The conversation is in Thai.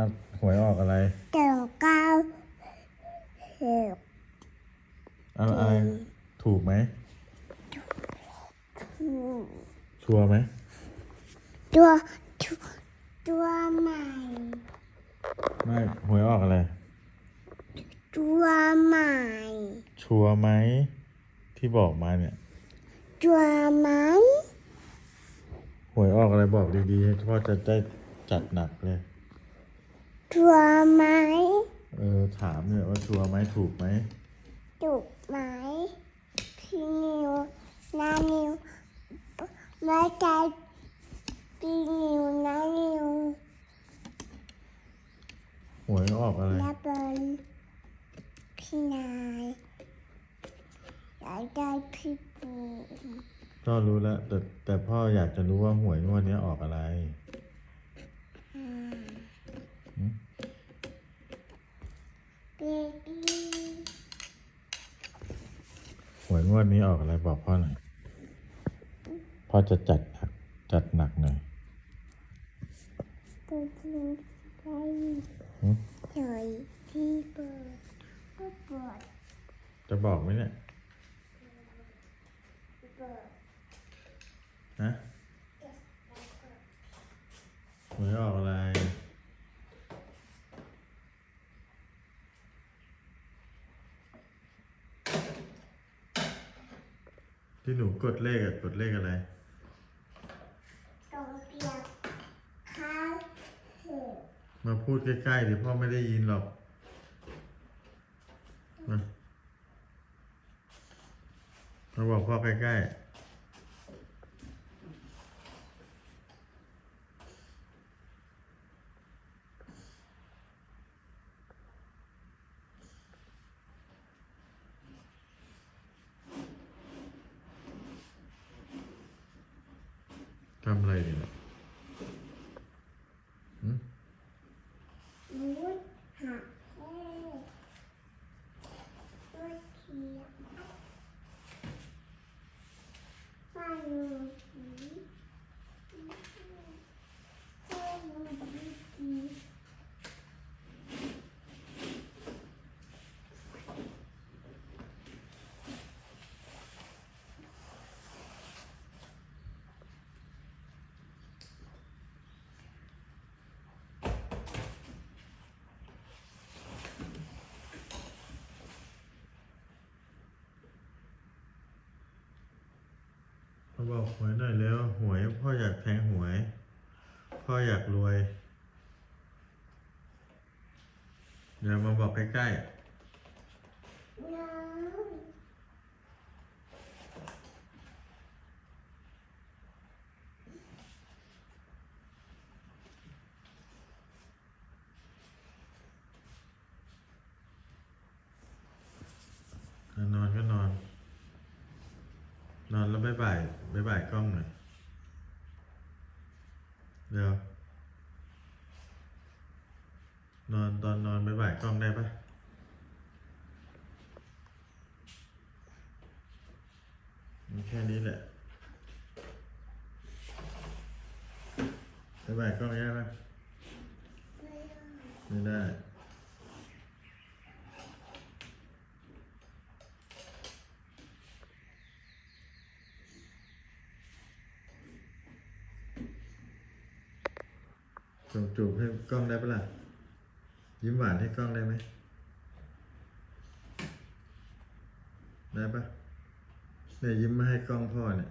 อะหวยออกอะไรเก้าเก้าหกอะไรอะไรถูกไหมคู่ชัวร์ไหมตัวตัวตัวใหม่ไม่หวยออกอะไรตัวใหม่ชัวร์ไหมที่บอกมาเนี่ยตัวไหมหวยออกอะไรบอกดีๆให้พ่อจะได้จัดหนักเลย ตัวไหมเออถามเนี่ยว่าชัวร์ไหมถูกไหมถูกไหมพี่นิวนานิวไม่ใจพี่นิวนานิวหวยออกอะไรและเป็นพี่นายและได้พี่ปูก็รู้แล้วแต่แต่พ่ออยากจะรู้ว่าหวยงวดนี้ออกอะไร เบบี้ หวยงวดนี้ออกอะไรบอกพ่อหน่อย พ่อจะจัดหนักจัดหนักหน่อยตัวจริงใจหึเฉยที่เปิดก็เปิดจะบอกไหมเนี่ยเปิดนะหวยออกอะไร ที่หนูกดเลขอะกดเลขอะไรตรงเตียงข้าวเห็ดมาพูดใกล้ๆดิพ่อไม่ได้ยินหรอกมามาบอกพ่อใกล้ๆ ทำอะไรเนี่ยหืม มุดหักแห้ตัวเทียมมาอยู่ผีเจ้าหนูดีดี พ่อบอกหวยหน่อยแล้วหวยพ่ออยากแทงหวย พ่ออยากรวย เดี๋ยวมาบอกใกล้ๆ น้อง อะนอนก็นอน นอนแล้วบายบายบายบายกล้องหน่อยเดี๋ยวนอนตอนนอนบายบายกล้องได้ปะมีแค่นี้แหละบายบายกล้องได้ปะไม่ได้ ส่งจูบให้กล้องได้ปะล่ะ ยิ้มหวานให้กล้องได้ไหม ได้ปะเนี่ยยิ้มมาให้กล้องพ่อเนี่ย